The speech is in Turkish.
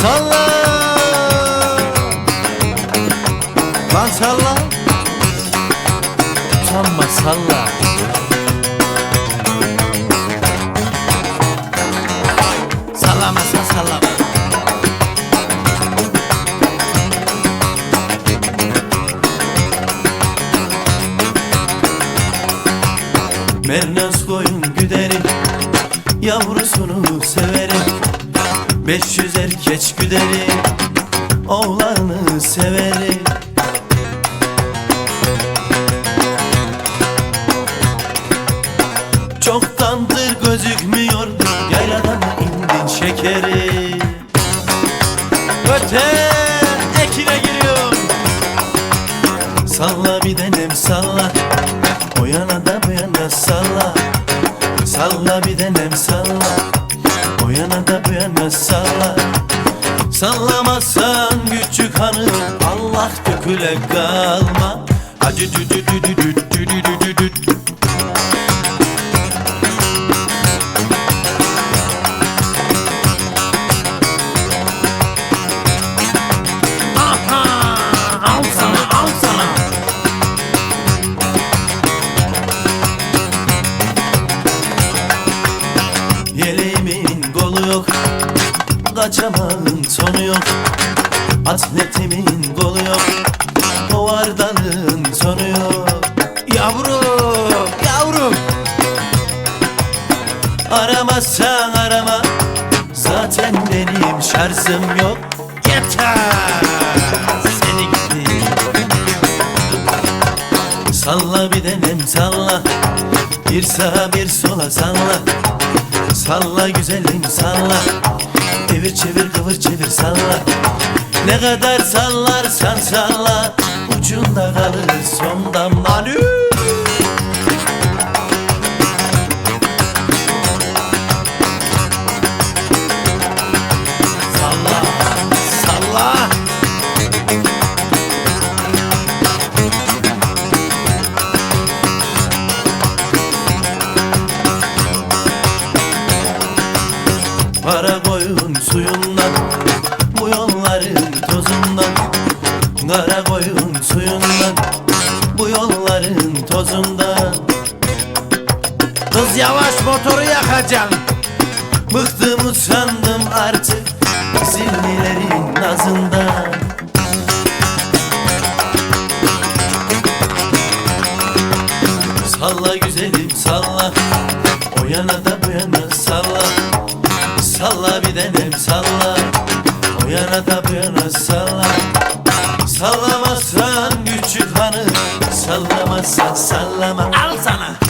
Salla. Lan salla. Utanma salla. Sallamazsan sallama Mernaz 500 erkeç güderim Oğlanı severim Çoktandır gözükmüyor Yaylada mı indin şekeri. Öte ekine giriyorum Salla bir denem salla. O yana da bu yana salla. Salla bir denem salla Sallamazsan küçük hanım Allah döküle kalma. Acı dü dü dü dü dü dü dü dü dü dü. Yeleğimin kolu yok sonu yok Atletimin kolu yok. Hovardalın sonu yok. Yavrum, yavrum. Aramazsan arama. Zaten benim şarjım yok. Yeter. Seni gidi Salla bir denem salla. Bir sağa bir sola salla. Salla güzelim salla Devir çevir kıvır çevir salla. Ne kadar sallarsan salla Ucunda kalır son damla Para koyun suyundan Bu yolların tozundan. Kara koyun suyundan Bu yolların tozundan. Kız yavaş motoru yakacaksın. Bıktım usandım artık Zillilerin nazından. Salla güzelim salla Bu yana da bunu salla Sallamazsan küçük hanım Sallamazsan sallama. Al sana.